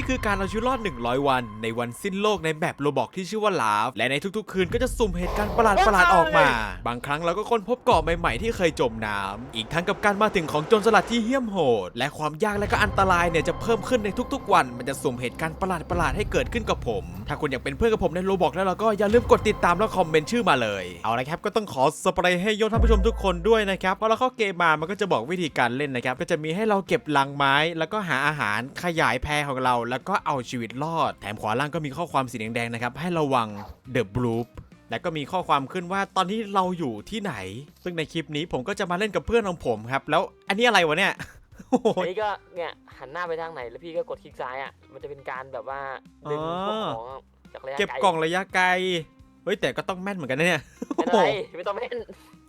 นี่คือการเอาชีวิตรอด 100 วัน ในวันสิ้นโลกในแบบโรบอกที่ชื่อว่าลาฟ และในทุกๆ คืนก็จะสุ่มเหตุการณ์ประหลาดๆออกมา บางครั้งเราก็ค้นพบเกาะใหม่ๆ ที่เคยจมน้ำอีกทั้งกับการมาถึงของโจรสลัดที่เหี้ยมโหด และความยากและก็อันตรายเนี่ยจะเพิ่มขึ้นในทุกๆ วัน มันจะสุ่มเหตุการณ์ประหลาดๆให้เกิดขึ้นกับผม ถ้าคุณอยากเป็นเพื่อนกับผมในโรบอกแล้วเราก็อย่าลืมกดติดตามและคอมเมนต์ชื่อมาเลย เอาละครับก็ต้องขอสเปรย์ให้ยศท่านผู้ชมทุกคนด้วยนะครับพอเราเข้าเกมมามันก็จะบอกวิธีการเล่นนะครับก็จะมีให้เราเก็บลังไม้ แล้วก็หาอาหารขยายแพรของเราแล้วก็เอาชีวิตรอด แถมขวาล่างก็มีข้อความสีแดงๆนะครับ ให้ระวัง The Bloop และก็มีข้อความขึ้นว่าตอนนี้เราอยู่ที่ไหน ซึ่งในคลิปนี้ผมก็จะมาเล่นกับเพื่อนของผมครับ แล้วอันนี้อะไรวะเนี่ยโอ้โหอันนี้ก็เนี่ยหันหน้าไปทางไหนแล้วพี่ก็กดคลิกซ้ายอะ มันจะเป็นการแบบว่าดึงพวกอ๋อของจากระยะเก็บไกลกล่องระยะไกล เฮ้ยแต่ก็ต้องแม่นเหมือนกันนะเนี่ยไม่เป็นไรไม่ต้องเล่น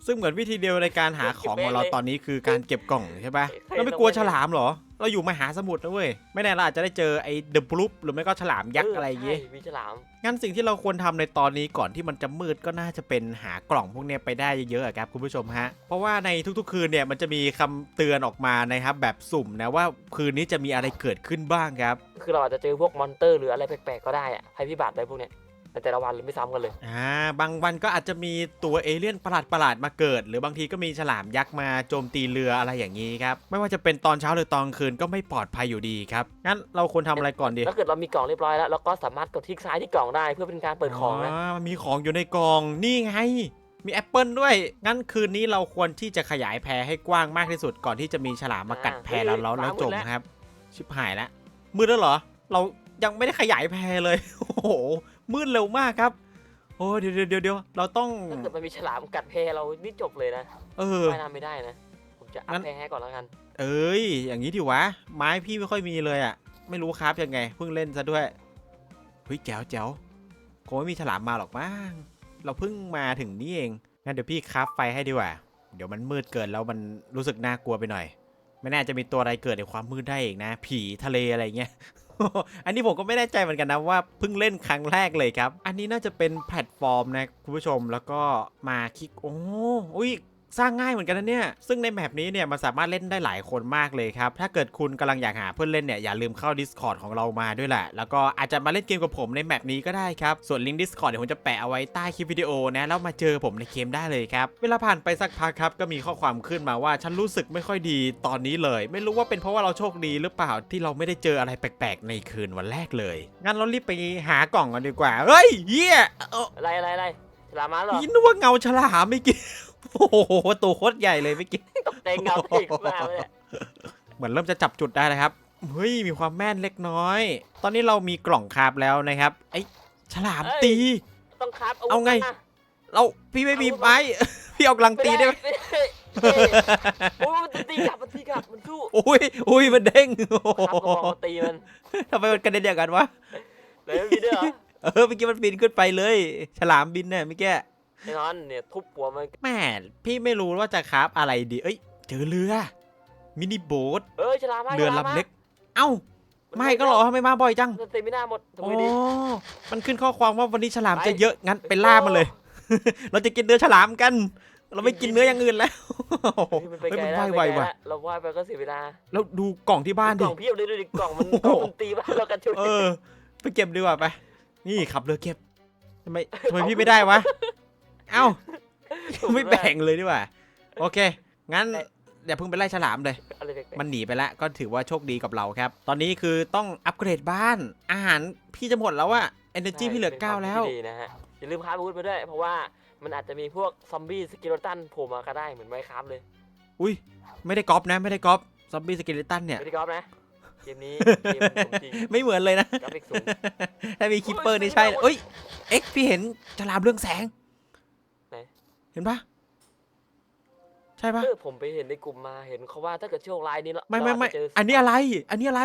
ซึ่งเหมือนวิธีเดียวในการหาของของเราเก็บไว้เลยตอนนี้คือการเก็บกล่องใช่ปะใครเราไม่กลัวต้องฉไว้ลามเหรอ เราอยู่มหาสมุทรนะเว้ย ไม่แน่เราอาจจะได้เจอไอ้เดอะบลูปหรือไม่ก็ฉลามยักษ์อะไรอย่างงี้ใช่มีฉลาม งั้นสิ่งที่เราควรทำในตอนนี้ก่อนที่มันจะมืดก็น่าจะเป็นหากล่องพวกเนี้ยไปได้เยอะๆอะครับคุณผู้ชมฮะ เพราะว่าในทุกๆ คืนเนี่ยมันจะมีคำเตือนออกมานะครับแบบสุ่มนะว่าคืนนี้จะมีอะไรเกิดขึ้นบ้างครับ คือเราอาจจะเจอพวกมอนเตอร์หรืออะไรแปลกๆก็ได้อะภัยพิบัติอะไรพวกเนี้ย แต่แต่ละวันเลยไม่ซ้ำกันเลย อ่าบางวันก็อาจจะมีตัวเอเลี่ยนประหลาดประหลาดๆมาเกิด หรือบางทีก็มีฉลามยักษ์มาโจมตีเรืออะไรอย่างนี้ครับ ไม่ว่าจะเป็นตอนเช้าหรือตอนคืนก็ไม่ปลอดภัยอยู่ดีครับ งั้นเราควรทำอะไรก่อนดี ถ้าเกิดเรามีกล่องเรียบร้อยแล้วเราก็สามารถกดคลิกซ้ายที่กล่องได้เพื่อเป็นการเปิดของนะมันมีของอยู่ในกล่องนี่ไง มีแอปเปิลด้วย งั้นคืนนี้เราควรที่จะขยายแพรให้กว้างมากที่สุดก่อนที่จะมีฉลามมากัดแพรเราแล้วแล้วจมครับ ชิบหายแล้วมืดแล้วเหรอ เรายังไม่ได้ขยายแพรเลย โอ้โห มืดเร็วมากครับ โอ้เดี๋ยวเดี๋ยวเดี๋ยวเดี๋ยวเราต้อง ถ้าเกิดมันมีฉลามกัดแพเรานี่จบเลยนะเออ ว่ายน้ำไม่ได้นะผมจะอังั้พน แพให้ก่อนแล้วกันเอ้ย อย่างนี้ดิวะ ไม้พี่ไม่ค่อยมีเลยอะ่ะไม่รู้ครับยังไง เพิ่งเล่นซะด้วยเฮ้ยแจ๋วแจ๋วคงไม่มีฉลามมาหรอกมั้งเราเพิ่งมาถึงนี่เอง งั้นเดี๋ยวพี่คราฟไฟให้ดีกว่า เดี๋ยวมันมืดเกินแล้วมันรู้สึกน่ากลัวไปหน่อย ไม่น่าจะมีตัวอะไรเกิดในความมืดได้อีกนะ ผีทะเลอะไรเงี้ย อันนี้ผมก็ไม่แน่ใจเหมือนกันนะว่าเพิ่งเล่นครั้งแรกเลยครับ อันนี้น่าจะเป็นแพลตฟอร์มนะคุณผู้ชมแล้วก็มาคลิกโอ้อุ้ย สร้างง่ายเหมือนกันนะเนี่ย ซึ่งในแมปนี้เนี่ยมันสามารถเล่นได้หลายคนมากเลยครับ ถ้าเกิดคุณกำลังอยากหาเพื่อนเล่นเนี่ยอย่าลืมเข้า Discord ของเรามาด้วยแหละ แล้วก็อาจจะมาเล่นเกมกับผมในแมปนี้ก็ได้ครับ ส่วนลิงก์ Discord เดี๋ยวผมจะแปะเอาไว้ใต้คลิปวิดีโอนะแล้วมาเจอผมในเกมได้เลยครับ เวลาผ่านไปสักพักครับก็มีข้อความขึ้นมาว่าฉันรู้สึกไม่ค่อยดีตอนนี้เลย ไม่รู้ว่าเป็นเพราะว่าเราโชคดีหรือเปล่าที่เราไม่ได้เจออะไรแปลกๆ ในคืนวันแรกเลยงั้นเรารีบไปหากล่องกันดีกว่าเฮ้ยเหี้ยเอ้าอะไรอะไรอะไรฉลามมาเหรอนี่นึกว่าเงาฉลามไม่อกิน โอ้โหตัวโคตรใหญ่เลยไม่อกินตกใจเงาติดมากเลยเนี่ยเหมือนเริ่มจะจับจุดได้แล้วครับ เฮ้ย มีความแม่นเล็กน้อย ตอนนี้เรามีกล่องคาบแล้วนะครับไอ้ฉลามตี ต้องครับเอาไงมาเราพี่ไม่มีไม้ พี่เอากำลังตีได้ไหมไม่ได้ไม่ได้โอ้ยมันตีกลับมันตีกลับมันสู้อุ้ยอุ้ยมันเด้งโอ้ครับโหก็บอกมาตีมันทำไมมันกระเด็นอย่างกันวะ เลยไม่มีด้วยเหรอ เออเมื่อกี้มันบินขึ้นไปเลย ฉลามบินเนี่ยเมื่อกี้ แน่นอนเนี่ยทุบหัวมันแม่พี่ไม่รู้ว่าจะคราฟอะไรดี เอ้ย เจอเรือ มินิโบ๊ทเอ้ยฉลามมาเรือฉามมาลำเล็ก เอ้า ไม่ก็เหรอทำไมมาบ่อยจังมันตีไม่น่าหมดทำอ๋ไงดีอมันขึ้นข้อความว่าวันนี้ฉลามไปจะเยอะงั้นไปล่ามันเลย เราจะกินเนื้อฉลามกัน เราไม่กินเนื้ออย่างอื่นแล้วเฮ้ยมันไปเฮ้ยไกลมันแล้วไวไปไวไกลว่ะแล้วเราว่ายไปก็เสียเวลาแล้วดูกล่องที่บ้านกดิล่องเพียบเลยดูดิกล่องมันโอ้โหมันตีบ้านเรากันชุดเออไปเก็บดีกว่าไป นี่ขับเรือเก็บทำไมทำไมพี่ไม่ได้วะ เอ้า ไม่แบ่งเลยดีกว่า โอเค งั้นอย่าเพิ่งไปไล่ฉลามเลย อะไรแปลกๆมันหนีไปแล้วก็ถือว่าโชคดีกับเราครับ ตอนนี้คือต้องอัปเกรดบ้าน อาหารพี่จะหมดแล้วอะ energy พี่เหลือใช่เก้าแล้วเป็นคมคิดที่ดีนะฮะอย่าลืมคราฟอาวุธไปด้วย เพราะว่ามันอาจจะมีพวกซอมบี้สกิโลตันโผล่มาก็ได้เหมือนไมค์คราฟเลย อุ้ย ไม่ได้ก๊อปนะ ไม่ได้ก๊อปซอมบี้สเกเลตันเนี่ย ไม่ได้กอล์ฟนะ เกมนี้เกมของจริงไม่เหมือนเลยนะ กราฟิกสูง ถ้ามีคิปเปอร์นี่ใช่เอ้ย เอ็กพี่เห็นฉลามเรื่องแสงไหน เห็นปะใช่ปะเออผมไปเห็นในกลุ่มมาเห็นเขาว่าถ้าเกิดโชคร้ายนี่เราไม่ไม่ไม่เราาจจะเจอันนี้อะไร อันนี้อะไร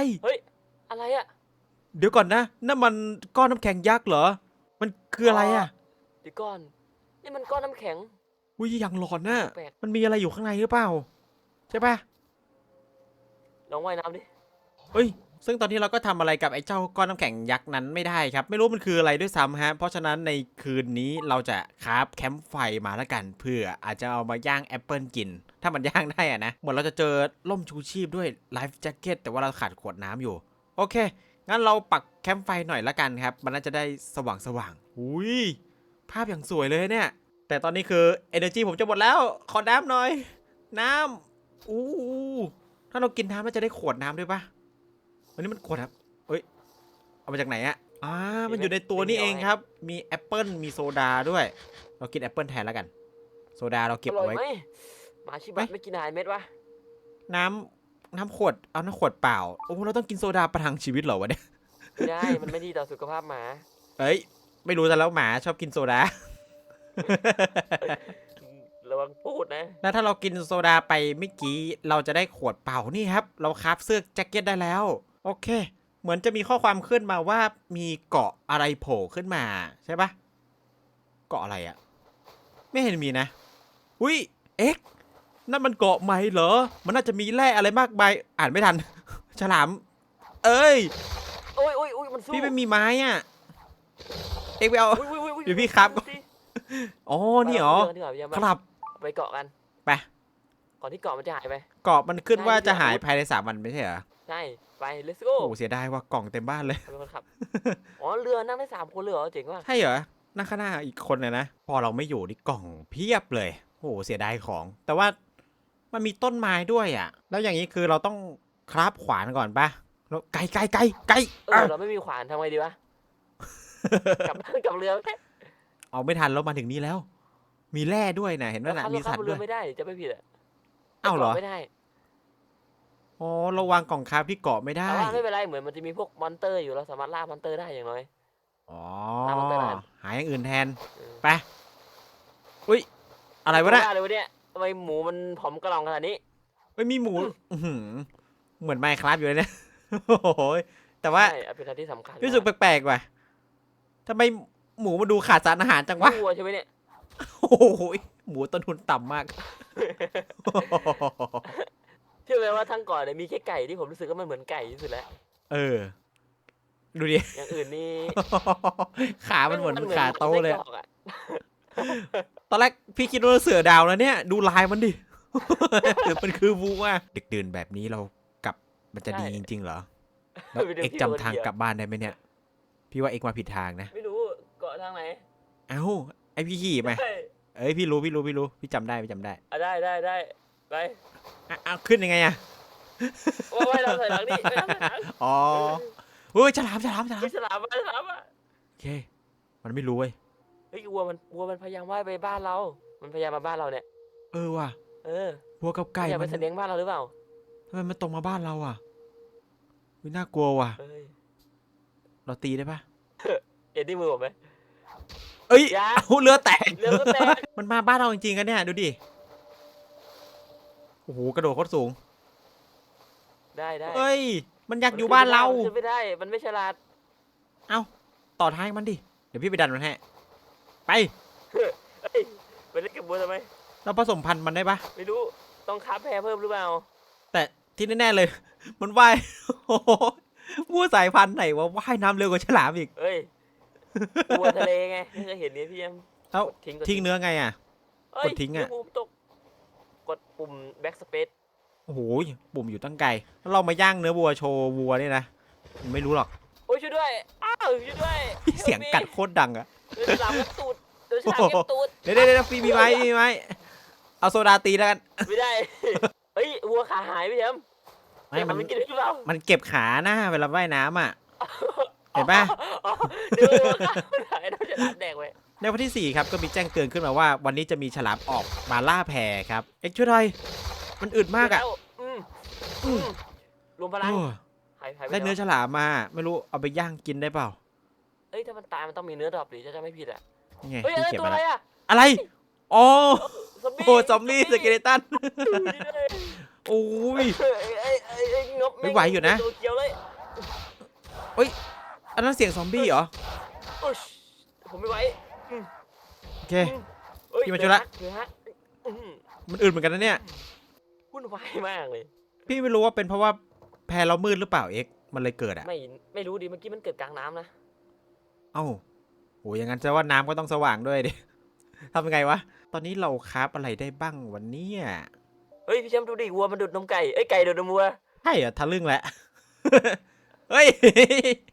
อะไรอะเดี๋ยวก่อนนะนั่นมันก้อนน้ำแข็งยักษ์เหรอ มันคืออะไรอะเดี๋ยวก่อน นี่มันก้อนน้ำแข็ง อุ้ยอย่างหลอนน่ะแปลก มันมีอะไรอยู่ข้างในหรือเปล่า ใช่ปะลองว่ายน้ำดิเฮ้ย ซึ่งตอนนี้เราก็ทำอะไรกับไอ้เจ้าก้อนน้ำแข็งยักษ์นั้นไม่ได้ครับ ไม่รู้มันคืออะไรด้วยซ้ำฮะ เพราะฉะนั้นในคืนนี้เราจะคราฟแคมป์ไฟมาแล้วกัน เพื่ออาจจะเอามาย่างแอปเปิลกิน ถ้ามันย่างได้อะนะ เหมือนเราจะเจอล่มชูชีพด้วยไลฟ์แจ็คเก็ตแต่ว่าเราขาดขวดน้ำอยู่ โอเค งั้นเราปักแคมป์ไฟหน่อยละกันครับ มันน่าจะได้สว่างสว่างๆอุ้ยภาพอย่างสวยเลยเนี่ย แต่ตอนนี้คือ energy ผมจะหมดแล้ว ขอน้ำหน่อย น้ำอู้ถ้าเรากินน้ำเราจะได้ขวดน้ำด้วยปะ วันนี้มันขวดครับเอ้ย เอามาจากไหนอะอ่า มันอยู่ในตัวนี่เองครับ มีแอปเปิลมีโซดาด้วย เรากินแอปเปิลแทนแล้วกัน โซดาเราเก็บอร่เอาอยไว้ไหมหมาชิบัตไม่กินอาหารเม็ดวะ น้ำน้ำขวด เอาน้ำขวดเปล่า โอ้ เราต้องกินโซดาประทังชีวิตเหรอวะเนี่ยไม่ได้ มันไม่ดีต่อสุขภาพหมา เอ้ย ไม่รู้แต่แล้วหมาชอบกินโซดาระวังพูดนะ แล้วถ้าเรากินโซดาไปเมื่อกี้ เราจะได้ขวดเปล่านี่ครับ เราคราฟเสื้อแจ็คเก็ตได้แล้ว โอเค เหมือนจะมีข้อความขึ้นมาว่ามีเกาะอะไรโผล่ขึ้นมาใช่ปะเกาะอะไรอะไม่เห็นมีนะ อุ้ยเอ็กนั่นมันเกาะไหมเหรอ มันน่าจะมีแร่อะไรมากมายอ่านไม่ทัน ฉลาม เอ้ยโอ้ยโอ้ยโอ้ยมันสู้พี่ไม่มีไม้อะเอ็กไปเอา อุ๊ยอุ๊ยอุ๊เดี๋ยวพี่ครับก่อนอ๋อนี่เหรอไปเาเรื่องคดีกว่ารับไปเกาะกัน ไปก่อนที่เกาะมันจะหายไป เกาะมันขึ้นใช่ว่าจะพี่หายอาวุธภายในสามวันไม่ใช่เหรอ ใช่ไป let's go โอ้เสียดายว่ากล่องเต็มบ้านเลยใครเป็นคนขับ อ๋อเรือนั่งได้สามคนเลยเหรอเจ๋งว่ะใช่เหรอนั่งข้างหน้าอีกคนเลยนะ พอเราไม่อยู่นี่กล่องเพียบเลยโอ้โหเสียดายของ แต่ว่ามันมีต้นไม้ด้วยอะ แล้วอย่างนี้คือเราต้องคราบขวานก่อนปะแล้วไกลไกลไกลไกลเออะอเราไม่มีขวานทำไงดีวะกลับกลับเรือแค่เอาไม่ทันแล้วมาถึงนี้แล้ว มีแร่ด้วยนะเห็นไหมเรานะขับมีเราขัสับตว์เรืด้อวยไม่ได้จะไม่ผิดอะอ้าวเหรอกะไม่ได้ อ๋อเราวางกล่องคราบที่เกาะไม่ได้แต่ว่าไม่เป็นไรเหมือนมันจะมีพวกมอนเตอร์อยู่เราสามารถล่ามอนเตอร์ได้อย่างน้อย อ๋อตามมันไปไหนหาอย่างอื่นแทนเออไปอุ้ยอะไรวะเนี่ยาเลยวะเนี่ยทำไมหมูมันผอมกระลองขนาดนี้ เอ้ยมีหมูอื้อหือเหมือนไมค์ครับอยู่เลยเนี่ยโอ้โหแต่ว่าใช่เป็นอะไรที่สำคัญรู้สึกแปลกๆว่ะทำไมหมูมันดูขาดสารอาหารจังวะ วัวใช่ไหมเนี่ยโอ้โหหมูต้นทุนต่ำมาก เชื่อไหมว่าทั้งก่อนเนี่ยมีแค่ไก่ที่ผมรู้สึกว่ามันเหมือนไก่ที่สุดแล้ว เออ ดูดิ อย่างอื่นนี่ ขามันเหมือนขาโตเลยไส้อะกรอกอะตอนแรกพี่คิดว่าเสือดาวแล้วเนี่ย ดูลายมันดิ มันคือวัวดึกดื่นแบบนี้เรากลับมันจะดีจริงๆเหรอแล้วเอ็กจำทางกลับบ้านได้ไหมเนี่ย พี่ว่าเอ็กมาผิดทางนะ ไม่รู้เกาะทางไหน เอ้าไอพี่ขี่ไหมเฮ้ยเอ้ยพี่รู้พี่รู้พี่รู้พี่จำได้พี่จำได้อะได้ได้ได้ ไปอะเอาขึ้นยังไงอะว่าไว้เราใส่หลังนี่ไปทางหลังอ๋อเฮ้ยฉลามฉลามฉลามไปฉลามมาฉลามมาโอเค มันไม่รู้เว้ยเฮ้ยวัวมันวัวมันพยายามว่ายไปบ้านเรา มันพยายามมาบ้านเราเนี่ย เออว่ะเออวัวกับไก่พยายามมัไปนเสนียงบ้านเราหรือเปล่าทำไมมันตรงมาบ้านเราอะวิน่ากลัวว่ะ เอ้ยเราตีได้ปะเอ็ดดี้มือผมไหม เอ้ยอยาเอาเรือแตก เรือก็แตก มันมาบ้านเราจริงๆกันเนี่ยดูดิ โอ้โหกระโดดโคตรสูง ได้ได้เอ้ย มันอยากอยู่บ้านเรา มันขึ้นไม่ได้ มันไม่ฉลาดต่อท้ายมันดิ เดี๋ยวพี่ไปดันมันให้ ไป เฮ้ยไปเล่นกับบัวทำไม เราผสมพันธุ์มันได้ปะไม่รู้ ต้องค้าแพรเพิ่มหรือเปล่า แต่ที่แน่ๆเลย มันว่ายโอ้โหวัวสายพันธุ์ไหนวะว่ายน้ำเร็วกว่าฉลามอีก เอ้ยบัวทะเลไงไม่เคยเห็นเนี่ยพี่ยังแล้วกดทิ้งกดทิ้งเนื้อไงอะเอ้ยกดทิ้งอะนิ้วมืตก กดปุ่ม backspace โอ้โหปุ่มอยู่ตั้งไกลแล้วเรามาย่างเนื้อวัวโชว์วัวเนี่ยนะมันไม่รู้หรอกโอ้ยช่วยด้วย อ้าวช่วยด้วยเสียงกัดโคตรดังอะเดินฉลามเก็บตูดเดินฉลามเก็บตูดเดี๋ยวเดี๋ยวเดี๋ยวฟีมีไหมมีไหมเอาโซดาตีแล้วกันไม่ได้ เฮ้ยวัวขาหายไปยังไม่มัมันนมันกินหรือเปล่ามันเก็บขาหน้าเวลาว่ายน้ำอะเห็นปะอ๋อเดี๋ยววัวขามันหายแล้วฉลามแดกไว้ ในวันที่ 4 ครับก็มีแจ้งเตือนขึ้นมาว่า วันนี้จะมีฉลามออกมาล่าแพครับเอ็กซ์ช่วยหน่อยมันอึดมากอะแล้วอืมอืมรวมพลังโอ้หายหายไปได้เนื้อแล้วฉลามมาไม่รู้เอาไปย่างกินได้เปล่าเอ้ยถ้ามันตายมันต้องมีเนื้อดรอปดิจะจะไม่ผิดอะนี่ไงเฮ้ยพี่เอ้ยเก็บตัวมาอะไรแล้วอะอะไรอ๋อซอมบี้โอ้ซอมบี้สเกเลตันเอ้ยโอ้ย เอ้ยเอ้ยเอ้ยเอ้ยงบไม่ไหวอยู่นะ ตัวเกียวเลยอันนั้นเสียงซอมบี้เหรอ โอ้ยผมไม่ไหวโอ เค เอ้ยพี่มาช่วยละ เดี๋ยวฮะอื้อหือมันอึดเหมือนกันนะเนี่ย วุ่นวายมากเลย พี่ไม่รู้ว่าเป็นเพราะว่าแพเรามืดหรือเปล่าเอ็กซ์มันเลยเกิดอะไม่ไม่รู้ดิเมื่อกี้มันเกิดกลางน้ำนะเอ้าโหอย่างนั้นแสดงว่าน้ำก็ต้องสว่างด้วยดิ ทำยังไงวะ ตอนนี้เราคราฟอะไรได้บ้างวันนี้เฮ้ยพี่แชมป์ดูดิวัวมันดูดนมไก่เอ้ยไก่ดูดนมวัวใช่เหรอทะลึ่งแหละเเฮ้ย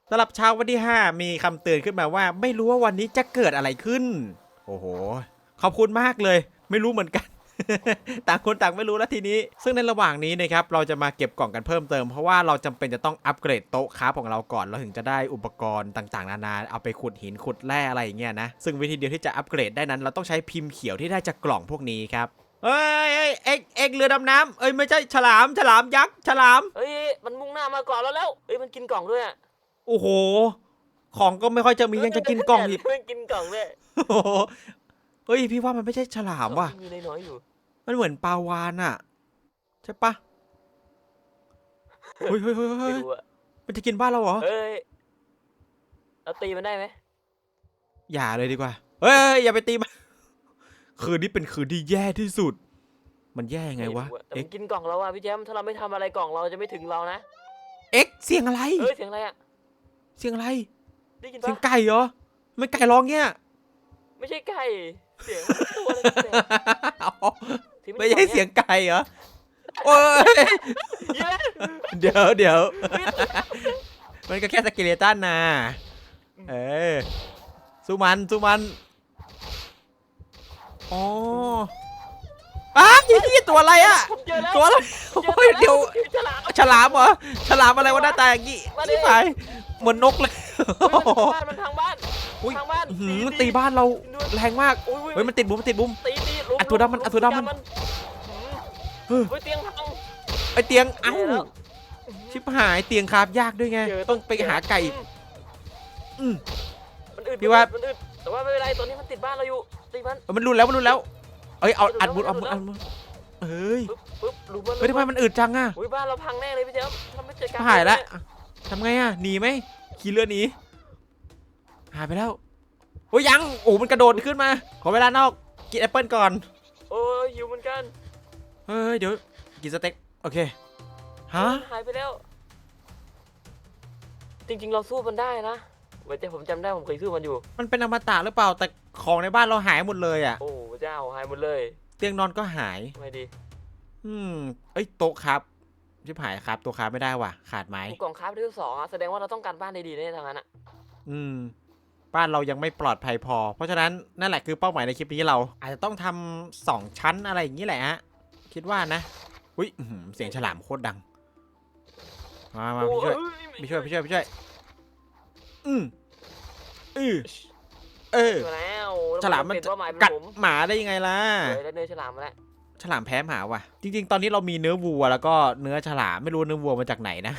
สำหรับเช้าวันที่ 5 มีคำเตือนขึ้นมาว่า ไม่รู้ว่าวันนี้จะเกิดอะไรขึ้น โอ้โห ขอบคุณมากเลย ไม่รู้เหมือนกัน ต่างคนต่างไม่รู้แล้วทีนี้ ซึ่งในระหว่างนี้นะครับ เราจะมาเก็บกล่องกันเพิ่มเติม เพราะว่าเราจำเป็นจะต้องอัปเกรดโต๊ะคราฟของเราก่อน เราถึงจะได้อุปกรณ์ต่างๆ นานา เอาไปขุดหินขุดแร่อะไรอย่างเงี้ยนะ ซึ่งวิธีเดียวที่จะอัปเกรดได้นั้น เราต้องใช้พิมพ์เขียวที่ได้จากกล่องพวกนี้ครับเอ้ยเอ้ยเอ็กเอ็กเรือดำน้ำเอ้ยไม่ใช่ฉลามฉลามยักษ์ฉลามเฮ้ยมันมุ่งหน้ามาก่อนเราแล้วเฮ้ยมันกินกล่องด้วยอะโอ้โห ของก็ไม่ค่อยจะมียังจะกินกล่องอีกมันกินกล่องด้วย โอ้โหเฮ้ยพี่ว่ามันไม่ใช่ฉลามว่ะ มีน้อยๆอยู่ มันเหมือนปลาวานอะใช่ปะเฮ้ยเฮ้ยเฮ้ยไม่เฮ้ยรู้อะมันจะกินบ้านเราเหรอเฮ้ยเราตีมันได้ไหมอย่าเลยดีกว่า เฮ้ยเฮ้ยอย่าไปตีมัน คืนนี้เป็นคืนที่แย่ที่สุด มันแย่ยังไงวะ ม่รู้อแต่เอ็มักนกินกล่องเราอะพี่แจมถ้าเราไม่ทำอะไรกล่องเราจะไม่ถึงเรานะเอ็กเสียงอะไรเฮ้ยเสียงอะไรอะเสียงอะไร ได้ยินเสียงปะไก่เหรอไม่ไก่ร้องเงี้ย ไม่ใช่ไก่ เสียงตัวอะไรแปลกอ๋อๆที่นไม่ใช่เสียงไก่เหรอ โอ้ย เย้เดี๋ยวเดี๋ยว มันก็แค่สเกเลตันนะเออสู้มันสู้มันอ๋ออ้าวนี่ตัวอะไรอะ ผมเจอแล้วตัวอะไรผมเจอโอ้ยแล้วเดี๋ยวฉลามฉลามเหรอ ฉลามอะไรวะหน้าตาอย่างงี้มาดิชิบหายเหมือนนกเลยบ้านมันทางบ้าน อุ๊ยทางบ้านอื้อหือมันตีบ้านเราแรงมากอุ้ยเฮ้ยมันติดบุ้มมันติดบุ้ม ตีตีลุมอะตัวดำมันอะตัวดำมันหืเออเฮ้ยเตียงพัง ไอเตียงเอ้าเจอแล้วชิบหายเตียงคาบยากด้วยไงเจต้องไปหาไก่อีก อืม มันอึดพี่ว่ามั นอึดแต่ว่าไม่เป็นไรตอนนี้มันติดบ้านเราอยู่ตีมัน เออมันรุนแล้วมันรุนแล้วเอ้ยเอาดูแล้วอัดมุดเอาดูมุดแล้วเอามุดเฮ้ยปึ๊บปึ๊บรู้มันเฮ้ยทำไมมันอืดจังอะอุ้ยบ้านเราพังแน่เลยพี่เจ้าทำไม่เจอชิกาบรหายละเยทำไงอะหนีไหมขี่เรือหนี หายไปแล้วโอ้ยยังโอ้มันกระโดดขึ้นมา ขอเวลานอกกินแอปเปิลก่อนโอ้ยหิวเหมือนกันเฮ้ยเดี๋ยวกินสเต็กโอเคฮะหายไปแล้ว จริงๆ เราสู้มันได้นะเว้ยแต่ผมจำได้ผมเคยสู้มันอยู่ มันเป็นอมตะหรือเปล่าแต่ของในบ้านเราหายหมดเลยอะโอ้พระเจ้าหายหมดเลย เตียงนอนก็หายไม่ดี อืมเอ้ยโต๊ะครับชิบหายครับตัวครับไม่ได้ว่ะ ขาดไม้ผู้กองคราฟที่สองอะแสดงว่าเราต้องการบ้านดีๆแน่ทางนั้นอะอืม บ้านเรายังไม่ปลอดภัยพอ เพราะฉะนั้นนั่นแหละคือเป้าหมายในคลิปนี้เรา อาจจะต้องทำสองชั้นอะไรอย่างนี้แหละฮะคิดว่านะอุ้ยอื้อหือเสียงฉลามโคตรดัง มามาพี่ช่วยพี่ช่วยพี่ช่วยพี่ช่วยอืมอือเออช่วยแล้วฉลามมันเป็นเป้าหมายเป็นกัดผมหมาได้ยังไงล่ะเลยได้เนื้อฉลามมาแล้วฉลามแพ้หมาว่ะ จริง ๆ ตอนนี้เรามีเนื้อวัวแล้วก็เนื้อฉลามไม่รู้เนื้อวัวมาจากไหนนะ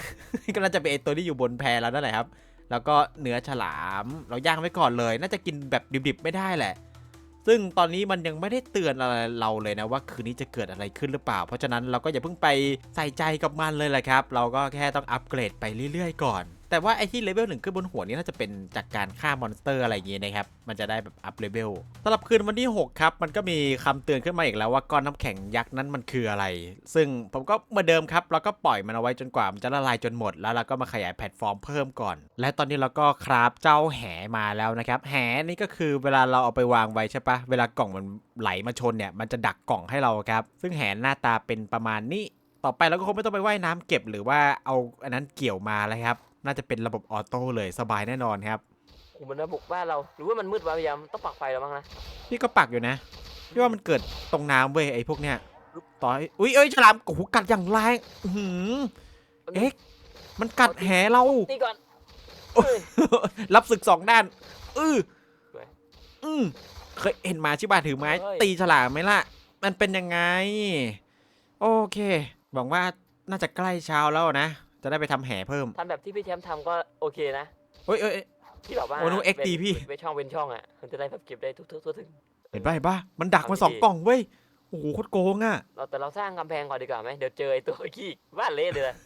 ก็น่าจะเป็นไอตัวที่อยู่บนแพแล้วนั่นแหละครับ แล้วก็เนื้อฉลาม เราย่างไว้ก่อนเลย น่าจะกินแบบดิบๆไม่ได้แหละ ซึ่งตอนนี้มันยังไม่ได้เตือนอะไรเราเลยนะว่าคืนนี้จะเกิดอะไรขึ้นหรือเปล่า เพราะฉะนั้นเราก็อย่าเพิ่งไปใส่ใจกับมันเลยแหละครับ เราก็แค่ต้องอัปเกรดไปเรื่อยๆ ก่อน แต่ว่าไอที่เลเวลหนึ่งขึ้นบนหัวนี้น่าจะเป็นจากการฆ่ามอนสเตอร์อะไรอย่างงี้นะครับ มันจะได้แบบอัพเลเวลสำหรับคืนวันที่ 6 ครับ มันก็มีคำเตือนขึ้นมาอีกแล้วว่าก้อนน้ำแข็งยักษ์นั้นมันคืออะไร ซึ่งผมก็เหมือนเดิมครับ เราก็ปล่อยมันเอาไว้จนกว่ามันจะละลายจนหมด แล้วเราก็มาขยายแพลตฟอร์มเพิ่มก่อน และตอนนี้เราก็คราฟเจ้าแหมาแล้วนะครับ แหนี่ก็คือเวลาเราเอาไปวางไว้ใช่ปะเวลากล่องมันไหลมาชนเนี่ย มันจะดักกล่องให้เราครับ ซึ่งแหหน้าตาเป็นประมาณนี้ ต่อไปเราก็คงไม่ต้องไปว่ายน้ำเก็บหรือว่าเอาอันนั้นเกี่ยวมาแล้วครับ น่าจะเป็นระบบออโต้เลยสบายแน่นอนครับโอ้มันมาบุกบ้านเราหรือว่ามันมืดวะพยายามต้องปักไฟแล้วมั้งนะพี่ก็ปักอยู่นะพี่ว่ามันเกิดตรงน้ำเว้ยไอ้พวกเนี้ยต่อยอุ้ยเอ้ยฉลามโอ้โหกัดอย่างแรงอื้อหือเอ็กมันกัดแหเรานี่ก่อนโอ้ยเฮ้ยรับศึกสองด้าน อือสวยอืมเคยเห็นหมาชิบาถือไม้เฮ้ยตีฉลามไหมล่ะ มันเป็นยังไง โอเคหวังว่าน่าจะใกล้เช้าแล้วนะ จะได้ไปทำแห่เพิ่ม ทำแบบที่พี่แชมป์ทำก็โอเคนะ เฮ้ยเอ้ยเอ้ย ที่แบบว่าโอ้นึกว่า XD เป็นพี่เป็นช่องเป็นช่องอะ มันจะได้แบบเก็บได้ทุกๆทั่วถึง เห็นป่ะเห็นป่ะมันดักมาเอาสองดีกล่องเว้ย โอ้โหโคตรโกงอะ เราแต่เราสร้างกำแพงก่อนดีกว่าไหมเดี๋ยวเจอไอ้ตัวขี้บ้านเละเลยนะ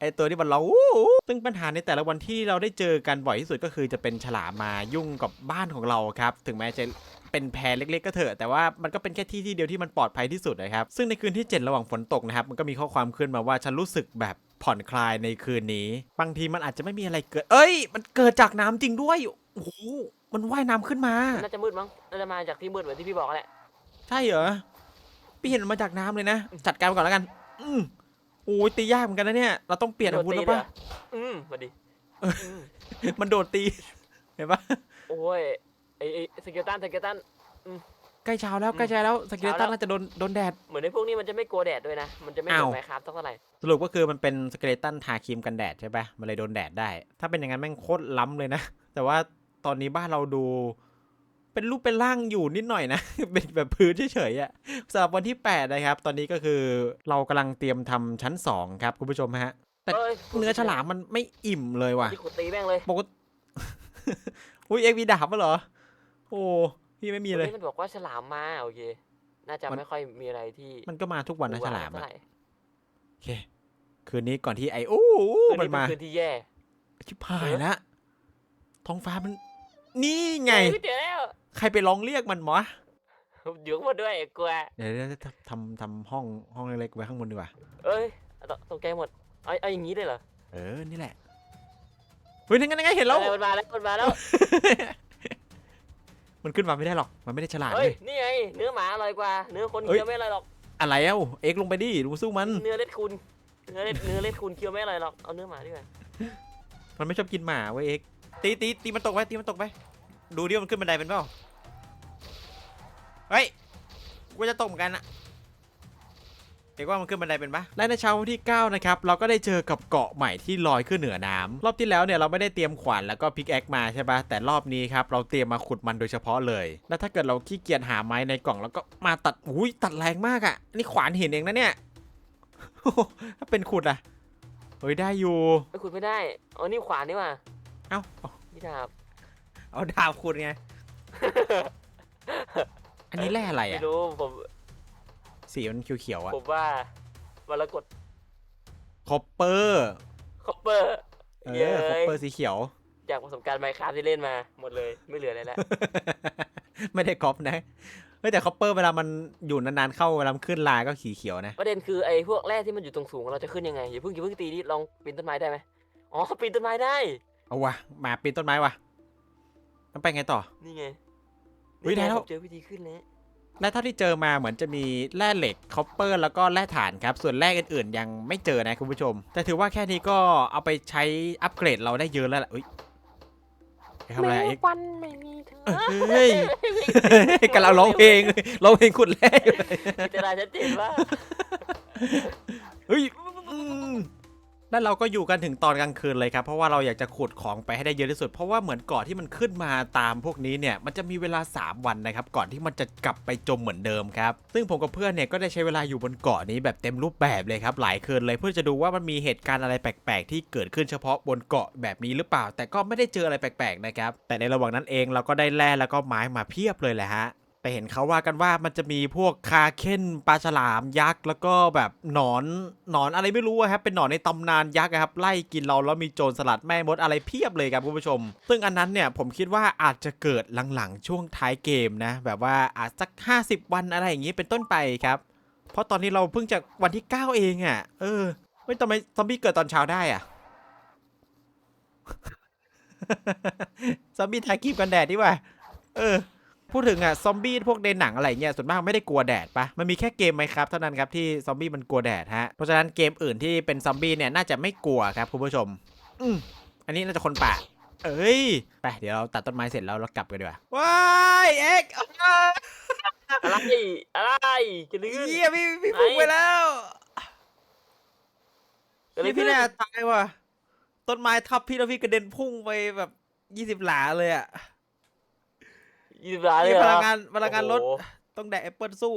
ไอตัวที่มันเราอู้หูซึ่งปัญหาในแต่ละวันที่เราได้เจอกันบ่อยที่สุดก็คือจะเป็นฉลามมายุ่งกับบ้านของเราครับ ถึงแม้จะเป็นแพรเล็กๆก็เถอะ แต่ว่ามันก็เป็นแค่ที่ที่เดียวที่มันปลอดภัยที่สุดนะครับ ซึ่งในคืนที่ 7 ระหว่างฝนตกนะครับ มันก็มีข้อความขึ้นมาว่าฉันรู้สึกแบบ ผ่อนคลายในคืนนี้ บางทีมันอาจจะไม่มีอะไรเกิด เอ้ย มันเกิดจากน้ำจริงด้วยโอ้โหมันว่ายน้ำขึ้นมา น่าจะมืดมั้งน่าจะมาจากที่มืดเหมือนที่พี่บอกแหละ ใช่เหรอ พี่เห็นมันมาจากน้ำเลยนะ จัดการมันก่อนแล้วกัน อืมโอ้ยตียากเหมือนกันนะเนี่ย เราต้องเปลี่ยนอาวุธแล้วปะโดนตีเลยเหรออืมมาดิอื ม มันโดดตี เห็นปะโอ้ยไอไอสเกลตันสเกลตัน ใกล้เช้าแล้วใกล้เช้าแล้วสเกเลตันเช้าแล้วน่าจะโดนโดนแดด เหมือนในพวกนี้มันจะไม่กลัวแดดด้วยนะ มันจะไม่เหมืออ้าวนไมครับเท่าไหร่สรุปก็คือมันเป็นสเกเลตันทาครีมกันแดดใช่ปะมันเลยโดนแดดได้ ถ้าเป็นอย่างนั้นแม่งโคตรล้ำเลยนะ แต่ว่าตอนนี้บ้านเราดู เป็นรูปเป็นร่างอยู่นิดหน่อยนะ เป็นแบบพื้นเฉยๆอะสำหรับวันที่ 8 นะครับ ตอนนี้ก็คือเรากำลังเตรียมทำชั้น 2 ครับคุณผู้ชมฮะ แต่เอ้ยเนื้อฉลามมันไม่อิ่มเลยว่ะที่ขุดตีแม่งเลยปกติอุ้ยเอ็กมีดาบปะเหรอ โอ้ พี่ไม่มีเลยวันนี้มันบอกว่าฉลามมาโอเค น่าจะมันไม่ค่อยมีอะไรที่ มันก็มาทุกวันนะฉลามเท่าอะไหร่โอเค คืนนี้ก่อนที่ไอโอ้คืนมันี้นเป็นมาคืนที่แย่ชิบหายละท้องฟ้ามัน นี่ไงเฮ้ยเดี๋ยวแล้วใครไปร้องเรียกมันวะอยู่ข้างบนด้วยกลัว เดี๋ยวเดี๋ยวทำทำทำห้องห้องเล็กๆไว้ข้างบนดีกว่า เอ้ยตตกใจหมด เอาเอาอย่างนี้เลยเหรอ เออ นี่แหละ เฮ้ยนั่นไงนั่นไงเห็นแล้วเออมันมาแล้วมันมาแล้ว มันขึ้นมาไม่ได้หรอก มันไม่ได้ฉลาดเฮ้เลยย นี่ไงเนื้อหมาอร่อยกว่า เนื้อคนเฮ้ยเคี้ยวไม่อร่อยหรอก อะไรเอ้าเอ็กซ์ลงไปดิดูสู้มัน เนื้อเล็ดคุณ เนื้อเล็ดเนื้อเล็ดคุณเคี้ยวไม่อร่อยหรอก เอาเนื้อหมาดีกว่ามันไม่ชอบกินหมาเว้ยเอ็กซ์ตีตีตีมันตกไปตีมันตกไป ดูดิว่ามันขึ้นบันไดเป็นเปล่า เฮ้ย กูจะตกเหมือนกันอะ เด็กว่ามันขึ้นบันไดเป็นปะและในเช้าวันที่ 9 นะครับ เราก็ได้เจอกับเกาะใหม่ที่ลอยขึ้นเหนือน้ำรอบที่แล้วเนี่ยเราไม่ได้เตรียมขวานแล้วก็พิกแอคมาใช่ปะแต่รอบนี้ครับเราเตรียมมาขุดมันโดยเฉพาะเลย แล้วถ้าเกิดเราขี้เกียจหาไม้ในกล่องแล้วก็มาตัดอุ้ยตัดแรงมากอะนี่ขวานหินเองนะเนี่ยถ้าเป็นขุดอะเฮ้ยได้อยู่ไม่ขุดไม่ได้เอานี่ขวานนี่ว่าเอ้าเอานี่ดาบเอาดาบขุดไงอันนี้แร่อะไรไม่อะรู้ผม สีมันเขียวๆอะผมว่าวันละกดคอปเปอร์คอปเปอร์เอเย้อคอปเปอร์สีเขียว จากประสบการณ์ไมค์ครับที่เล่นมา หมดเลยไม่เหลืออะไรแล้ว ไม่ได้ก๊อปนะเฮ้ยแต่คอปเปอร์เวลามันอยู่นานๆเข้าเวลามันขึ้นลายก็สีเขียวนะ ประเด็นคือไอ้พวกแร่ที่มันอยู่ตรงสูงเราจะขึ้นยังไงอย่าเพิ่งอย่าเพิ่งตีดิลองปีนต้นไม้ได้ไหมอ๋อปีนต้นไม้ได้ เอาวะมาปีนต้นไม้วะมันไปไงต่อ นี่ไงเฮ้ยได้แล้ว ผมเจอวิธีขึ้นแล้ว และเท่าที่เจอมาเหมือนจะมีแร่เหล็กคอปเปอร์แล้วก็แร่ถ่านครับ ส่วนแร่อื่นๆ ยังไม่เจอนะคุณผู้ชม แต่ถือว่าแค่นี้ก็เอาไปใช้อัปเกรดเราได้เยอะแล้วล่ะเอ้ยไปทำอะไรอะเอ็กซ์วันไม่มีเธอเฮ้ยกำลังร้องเพลงร้องเพลงขุดแร่อยู่เลยจิตนาชัดเจนว่าเฮ้ย แล้วเราก็อยู่กันถึงตอนกลางคืนเลยครับเพราะว่าเราอยากจะขุดของไปให้ได้เยอะที่สุด เพราะว่าเหมือนเกาะที่มันขึ้นมาตามพวกนี้เนี่ยมันจะมีเวลา 3 วันนะครับก่อนที่มันจะกลับไปจมเหมือนเดิมครับซึ่งผมกับเพื่อนเนี่ยก็ได้ใช้เวลาอยู่บนเกาะนี้แบบเต็มรูปแบบเลยครับหลายคืนเลยเพื่อจะดูว่ามันมีเหตุการณ์อะไรแปลกๆ ที่เกิดขึ้นเฉพาะบนเกาะแบบนี้หรือเปล่า แต่ก็ไม่ได้เจออะไรแปลกๆนะครับแต่ในระหว่างนั้นเองเราก็ได้แร่แล้วก็ไม้มาเพียบเลยแหละฮะ แต่เห็นเขาว่ากันว่ามันจะมีพวกคาเคนปลาฉลามยักษ์แล้วก็แบบหนอนหนอนอะไรไม่รู้อะครับเป็นหนอนในตำนานยักษ์ครับไล่กินเราแล้วมีโจรสลัดแม่มดอะไรเพียบเลยครับคุณผู้ชม ซึ่งอันนั้นเนี่ยผมคิดว่าอาจจะเกิดหลังๆช่วงท้ายเกมนะ แบบว่าอาจสัก 50 วันอะไรอย่างนี้เป็นต้นไปครับ เพราะตอนนี้เราเพิ่งจะวันที่ 9 เองอะเออเฮ้ยทำไมซอมบี้เกิดตอนเช้าได้อะซอมบี้ทาครีมกันแดดดีกว่าเออ พูดถึงอะซอมบี้พวกในหนังอะไรเงี้ยส่วนมากไม่ได้กลัวแดดปะมันมีแค่เกมไหมครับเท่านั้นครับที่ซอมบี้มันกลัวแดดฮะเพราะฉะนั้นเกมอื่นที่เป็นซอมบี้เนี่ยน่าจะไม่กลัวครับคุณผู้ชม อืมอันนี้น่าจะคนป่า เอ้ยไปเดี๋ยวเราตัดต้นไม้เสร็จแล้วเรากลับกันดีกว่าว้ายเอ็กซ์อ้าวอะไรอะไรจะลื่นเยี่ยพี่พี่พุ่งไปแล้วเกิดอะไรพี่ขึ้พี่นน่าตายว่ะต้นไม้ทับพี่แล้วพี่กระเด็นพุ่งไปแบบยี่สิบหลาเลยอะ ยี่สิบล้านเลยนี่เหพรอลังงานพลังงานลดโอ้โหต้องแดกแอปเปิลสู้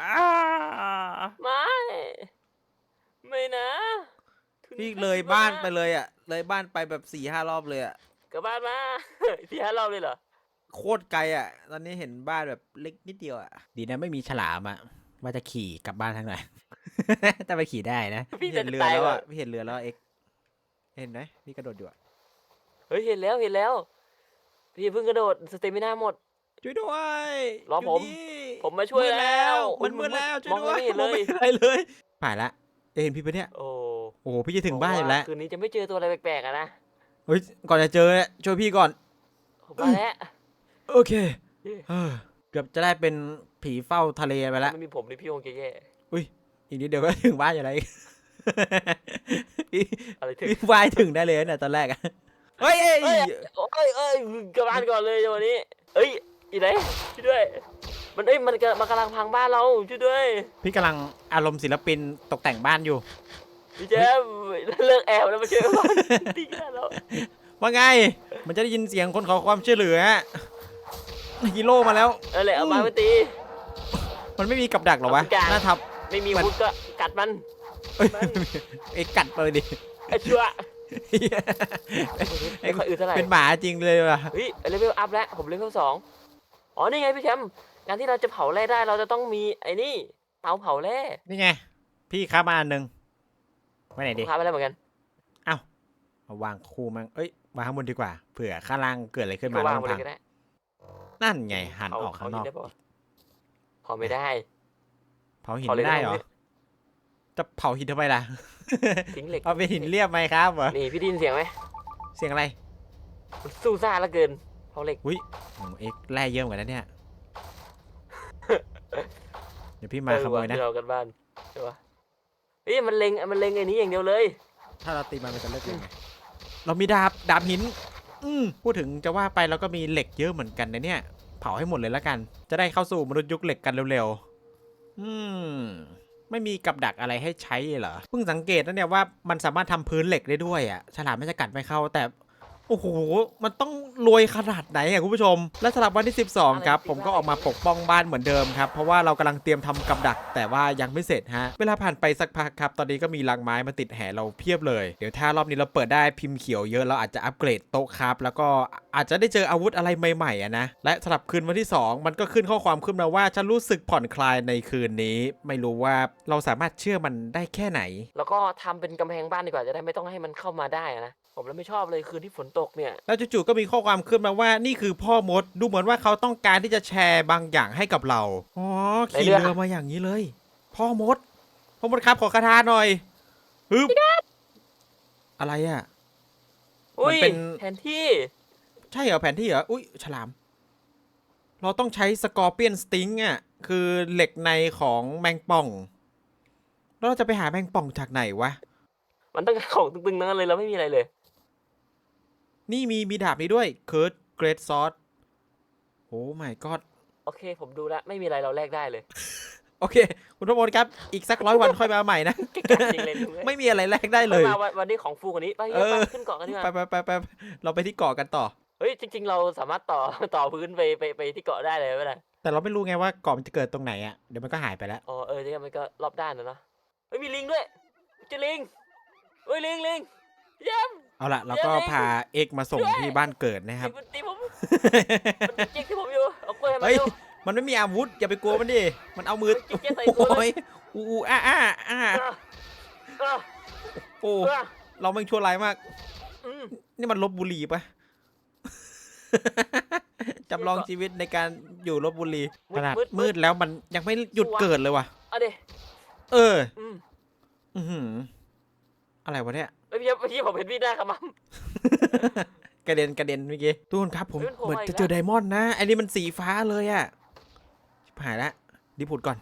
อ้าไม่ ไม่นะถึงพี่ขั้เลยบ้านไปเลยอะ เลยบ้านไปแบบสี่ห้ารอบเลยอะ กลับบ้านมาพี่ห้ารอบเลยเหรอ โคตรไกลอะ ตอนนี้เห็นบ้านแบบเล็กนิดเดียวอะ ดีนะไม่มีฉลามอะว่าจะขี่กลับบ้านทางไหน แต่ไปขี่ได้นะ พี่เห็นจะเรือตายแล้วก่ออะนพี่เห็นเรือแล้วเอ็ก เห็นไหมพี่กระโดดอยู่อะ เฮ้ยเห็นแล้วเห็นแล้ว พี่เพิ่งกระโดดสเตมิน่าหมด ช่วยด้วยรอผม ยู่นี่ผมมาช่วยมืดแล้วมันอุ๊ยมืดแล้วช่วยมองด้วยไม่เห็นมองเลยไม่เห็นอะไรเลยผ่านละจะเห็นพี่ปะเนี่ยโอ้โอ้โหพี่จะถึงบ้านอยู่แล้วคืนนี้จะไม่เจอตัวอะไรแปลกๆอะนะเฮ้ยก่อนจะเจอเนี่ยช่วยพี่ก่อน ผมมาแล้ว โอเคเย้ เออเกือบจะได้เป็นผีเฝ้าทะเลไปแล้วไม่มีผมนี่พี่คงจะแย่อีอีกนิดเดียวก็ถึงบ้านอยู่แล้วอีกพี่อะไรถึง พี่ว่ายถึงได้เลยเนี่ยตอนแรกอะ เฮ้ยเอ้ยเอ้ยโอ้ยเอ้ยกลับบ้านก่อนเลยจังหวะนี้ เอ้ยอีไหนช่วยด้วย มันเอ้ยมันกำมันกำลังพังบ้านเราช่วยด้วยพี่กำลังอารมณ์ศิลปินตกแต่งบ้านอยู่ พี่แจ๊บเลิกแอบแล้วมาช่วยก่อนตีกันแล้วว่าไง มันจะได้ยินเสียงคนขอความช่วยเหลือฮีโร่มาแล้วนั่นแหละเอาไม้มาตี มันไม่มีกับดักเหรอวะเอาไปกลางน่าทับ ไม่มีอาวุธก็กัดมันเอ้ยมันไอ้กัดไปเลยดิไอ้ชั่ว ไม่ค่อยอืดเท่าไหร่เป็นหมาจริงเลยว่ะเฮ้ยเลเวลอัพแล้วผมเลเวลสองอ๋อนี่ไงพี่แชมป์การที่เราจะเผาแร่ได้เราจะต้องมีไอ้นี่เตาเผาแร่นี่ไง พี่ค้ามาอันหนึ่งไว้ไหนดีค้าไปแล้วเหมือนกันเอ้าวางคู่มั้งเอ้ยวางข้างบนดีกว่าเผื่อข้างล่างเกิดอะไรขึ้นมาแล้วางไปนพังเลยก็ได้นั่นไงหันออกข้างนอกเผาไม่ได้เผาหินไม่ได้เหรอ จะเผาหินทำไมล่ะ ทิ้งเหล็กเอาเป็นหินเรียบไหมครับเหรอนี่พี่ได้ยินเสียงไหมเสียงอะไรมันสู้ซ่าเหลือเกินเผาเหล็กโอ้เอ็กแร่เยอะเหมือนกันนะเนี่ยเดี๋ยวพี่มาขโมยนะเออว่ที่เรากันบ้านใช่ปะเฮ้ยมันเล็งมันเล็งไอ้นี้อย่างเดียวเลย ถ้าเราตีมันมันจะเลิกยังไงเรามีดาบดาบหิน อืมพูดถึงจะว่าไปเราก็มีเหล็กเยอะเหมือนกันนะเนี่ย เผาให้หมดเลยละกัน จะได้เข้าสู่มนุษย์ยุคเหล็กกันเร็วๆอืม ไม่มีกับดักอะไรให้ใช้เหรอเพิ่งสังเกตนะเนี่ยว่ามันสามารถทำพื้นเหล็กได้ด้วยอะฉลามไม่จะกัดไม่เข้าแต่ โอ้โห มันต้องรวยขนาดไหนอะคุณผู้ชม และสำหรับวันที่ 12 ครับ ผมก็ออกมาปกป้องบ้านเหมือนเดิมครับ เพราะว่าเรากำลังเตรียมทำกับดัก แต่ว่ายังไม่เสร็จฮะ เวลาผ่านไปสักพักครับ ตอนนี้ก็มีรังไม้มาติดแห่เราเพียบเลย เดี๋ยวถ้ารอบนี้เราเปิดได้พิมพ์เขียวเยอะเราอาจจะอัปเกรดโต๊ะครับแล้วก็อาจจะได้เจออาวุธอะไรใหม่ๆอะนะ และสำหรับคืนวันที่ 2 มันก็ขึ้นข้อความขึ้นมาว่าฉันรู้สึกผ่อนคลายในคืนนี้ ไม่รู้ว่าเราสามารถเชื่อมันได้แค่ไหน แล้วก็ทำเป็นกำแพงบ้านดีกว่าจะได้ไม่ต้องให้มันเข้ามาได้อะนะ ผมแล้วไม่ชอบเลยคืนที่ฝนตกเนี่ยแล้วจู่ๆก็มีข้อความขึ้นมาว่านี่คือพ่อมดดูเหมือนว่าเขาต้องการที่จะแชร์บางอย่างให้กับเราอ๋อขี่ในเรือเรือมาอย่างนี้เลย พ่อมด พ่อมดครับขอคาถาหน่อยฮึบอะไรอะอุ้ยมันเป็นแผนที่ ใช่เหรอแผนที่เหรออุ้ยฉลาม เราต้องใช้สกอร์เปียนสติงอะคือเหล็กในของแมงป่อง แล้วเราจะไปหาแมงป่องจากไหนวะมันต้องของตึงๆนั้นเลยเราไม่มีอะไรเลย นี่มีมีดาบนี้ด้วยเคิร์ดเกรดซอสโอ้ my god โอเค ผมดูแล้วไม่มีอะไรเราแลกได้เลย โอเค คุณพ่อมดครับ อีกสักร้อยวันค่อยมาใหม่นะ เก่งจริงเลยดูไม่มีอะไรแลกได้เลย มาวันวันนี้ของฟูกว่านี้ไปเออ ไปขึ้นเกาะกันดีกไปว่าไปไปไปไปเราไปที่เกาะกันต่อ เฮ้ยจริง ๆ เราสามารถต่อ ต่อพื้นไปไปไปที่เกาะได้เลยไม่เป็นไรแต่เราไม่รู้ไงว่าเกาะมันจะเกิดตรงไหนอะ เดี๋ยวมันก็หายไปแล้ว อ๋อเออนี่มันก็รอบด้านนะเนาะเฮ้ยมีลิงด้วยเจอลิงเฮ้ยลิงลิงเยี่ยม เอาละเราก็พาเอกมาส่งที่บ้านเกิดนะครับมันตีผมมันจิกที่ผมอยู่เอากล้วยมาเฮ้ยดูมันไม่มีอาวุธอย่าไปกลัวมันดิมันเอามือเฮ้ยจิ๊กๆใส่ตัวเลยโอ้ยอูอูอ้าอ้าอ้าอะอะโอ้อะเราแม่งชั่วร้ายมากอืมนี่มันลบบุรีปะจำลองชีวิตในการอยู่ลบบุรีขนาดมืดแล้วมันยังไม่หยุดเกิดเลยว่ะเอาดิเอออืมอือหืออะไรวะเนี่ย เฮ้ยพี่เมื่อกี้ผมเห็นพี่หน้าขมำกระเด็นกระเด็นเมื่อกี้ทุกคนครับผมเฮ้ยมันโผล่เหมือนมาอีกจะเจอแล้วไดมอนด์นะไอ้นี่มันสีฟ้าเลยอะชิบหายละดิพุดก่อน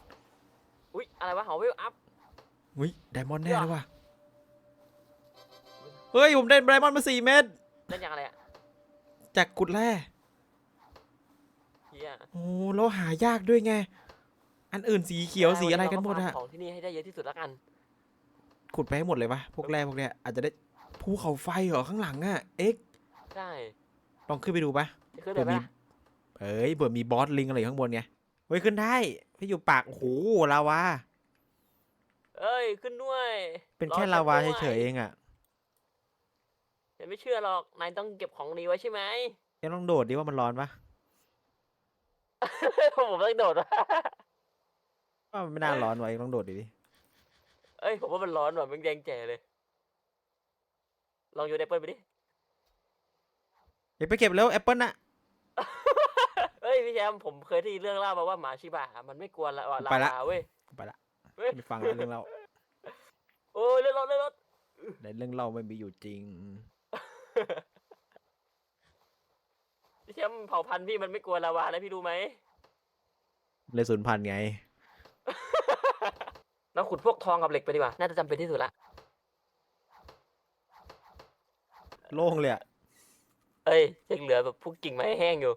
อุ้ยอะไรวะหอเวลอัพ อุ้ยไดมอนด์แน่เดี๋ยวเลยว่ะเฮ้ยผมได้ไดมอนด์มาสี่เม็ดเล่นอย่างอะไรอะจากกุดแร่เฮียโอ้แล้วหายากด้วยไงอันอื่นสีเขียวสีอะไรกันหมดเราอะฟาร์ของที่นี่ให้ได้เยอะที่สุดแล้วกัน ขุดไปให้หมดเลยวะพวกแร่พวกเนี้ยอาจจะได้ภูเขาไฟเหรอข้างหลังอะเอ็กใช่ลองขึ้นไปดูปะจะขึ้นได้ไหมเผื่อมีเอ้ยเผื่อมีบอสลิงอะไรอยู่ข้างบนไงเฮ้ยขึ้นได้พี่อยู่ปากโอ้โหลาวาเอ้ยขึ้นด้วย เป็นแค่รอลาวาฉันด้วยเฉยๆเองอะฉันไม่เชื่อหรอกนายต้องเก็บของดีไว้ใช่ไหมยังต้องโดดดิว่ามันร้อนปะผมต้องโดดวะว่ามันไม่น่าร้อนว่ะเองต้องโดดดิดิ เอ้ยผมว่ามันร้อนว่ะมันแดงแจ๋เลย ลองโยนแอปเปิลไปดิเดี๋ยวไปเก็บแล้วแอปเปิลน่ะ เอ้ยพี่แชมป์ผมเคยได้ยินเรื่องเล่ามาว่าหมาชิบะมันไม่กลัวละลาไปละ วาเว้ย ไปละเฮ้ย ไม่ฟังแล้วเรื่องเราโอ้ยเลื่อนรถเลื่อนรถในเรื่องเราไม่มีอยู่จริง พี่แชมป์เผ่าพันธุ์พี่มันไม่กลัวลาวานะพี่รู้ไหมเลยศูนย์พันไงน เราขุดพวกทองกับเหล็กไปดีกว่า น่าจะจำเป็นที่สุดละ โล่งเลยอะเอ้ยยังเหลือแบบพวกกิ่งไม้แห้งอยู่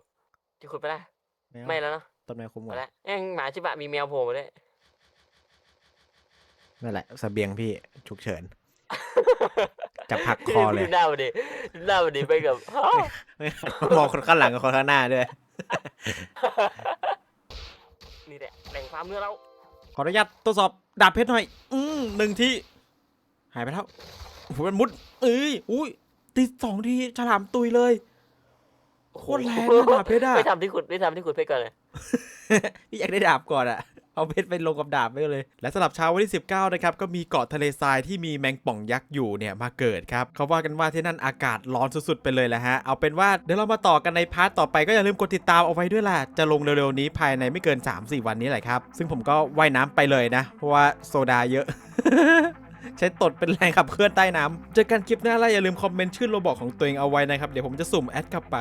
จะขุดไปได้เอาไม่แล้วเนาะต้นไม้คุ้มหมไปดแล้วแองหมาชิบะมีแมวโผล่มาด้วย นั่นแหละเสบียงพี่ฉุกเฉินจับหักคอเลย ดูหน้ามันดิดูหน้ามันดิไปกับมองคนข้างหลังกับคนข้างหน้าด้วย นี่แหละแหล่งฟาร์มเนื้อเรา ขออนุญาตตรวจสอบดาบเพชรหน่อย อืมหนึ่งทีหายไปแล้วโอ้โหมันมุดเอ้ยอุ้ยติดสองทีฉลามตุยเลยโคตรแรงนะดาบเพชรอะ ไม่ทำที่ขุดไม่ทำที่ขุดเพชรก่อนเลย พี่อยากได้ดาบก่อนอะ เอาเพชรไปลงกับดาบไปเลย และสำหรับเช้าวันที่ 19 นะครับ ก็มีเกาะทะเลทรายที่มีแมงป่องยักษ์อยู่เนี่ยมาเกิดครับเขาว่ากันว่าที่นั่นอากาศร้อนสุดๆไปเลยแหละฮะ เอาเป็นว่าเดี๋ยวเรามาต่อกันในพาร์ทต่อไปก็อย่าลืมกดติดตามเอาไว้ด้วยล่ะ จะลงเร็วๆนี้ภายในไม่เกิน 3-4 วันนี้แหละครับ ซึ่งผมก็ว่ายน้ำไปเลยนะ เพราะว่าโซดาเยอะใช้ตดเป็นแรงขับเคลื่อนใต้น้ำเจอกันคลิปหน้าแล้วอย่าลืมคอมเมนต์ชื่อโรบอกของตัวเองเอาไว้นะครับ เดี๋ยวผมจะสุ่มแอดกลับไป